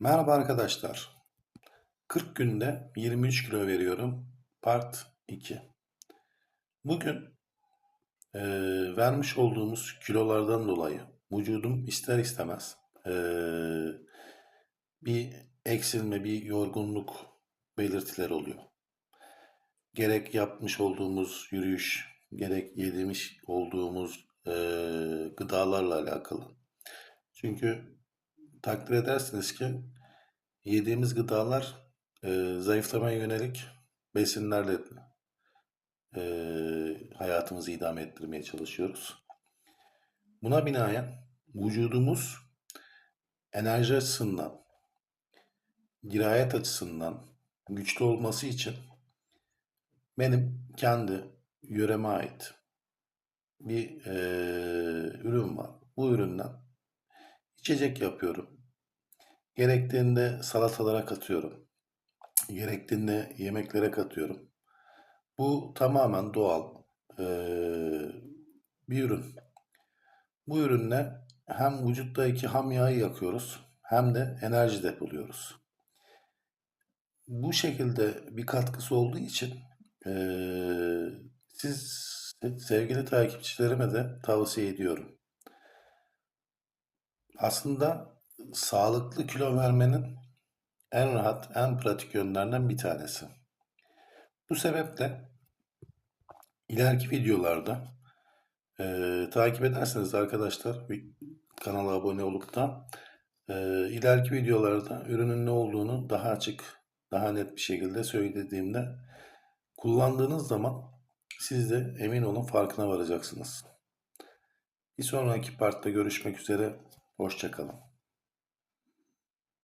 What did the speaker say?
Merhaba arkadaşlar. 40 günde 23 kilo veriyorum. Part 2. Bugün eee, vermiş olduğumuz kilolardan dolayı vücudum ister istemez eee, bir eksilme, bir yorgunluk belirtileri oluyor. Gerek yapmış olduğumuz yürüyüş, gerek yediğimiz olduğumuz eee, gıdalarla alakalı. Çünkü takdir edersiniz ki yediğimiz gıdalar e, zayıflamaya yönelik besinlerle e, hayatımızı idame ettirmeye çalışıyoruz. Buna binaen vücudumuz enerji açısından, dirayet açısından güçlü olması için benim kendi yöreme ait bir e, ürün var. Bu üründen içecek yapıyorum. Gerektiğinde salatalara katıyorum. Gerektiğinde yemeklere katıyorum. Bu tamamen doğal eee, bir ürün. Bu ürünle hem vücuttaki ham yağı yakıyoruz hem de enerji depoluyoruz. Bu şekilde bir katkısı olduğu için eee, siz sevgili takipçilerime de tavsiye ediyorum. Aslında sağlıklı kilo vermenin en rahat, en pratik yönlerinden bir tanesi. Bu sebeple ileriki videolarda eee, takip ederseniz arkadaşlar kanala abone olup da eee, ileriki videolarda ürünün ne olduğunu daha açık, daha net bir şekilde söylediğimde kullandığınız zaman siz de emin olun farkına varacaksınız. Bir sonraki partta görüşmek üzere. Hoşçakalın.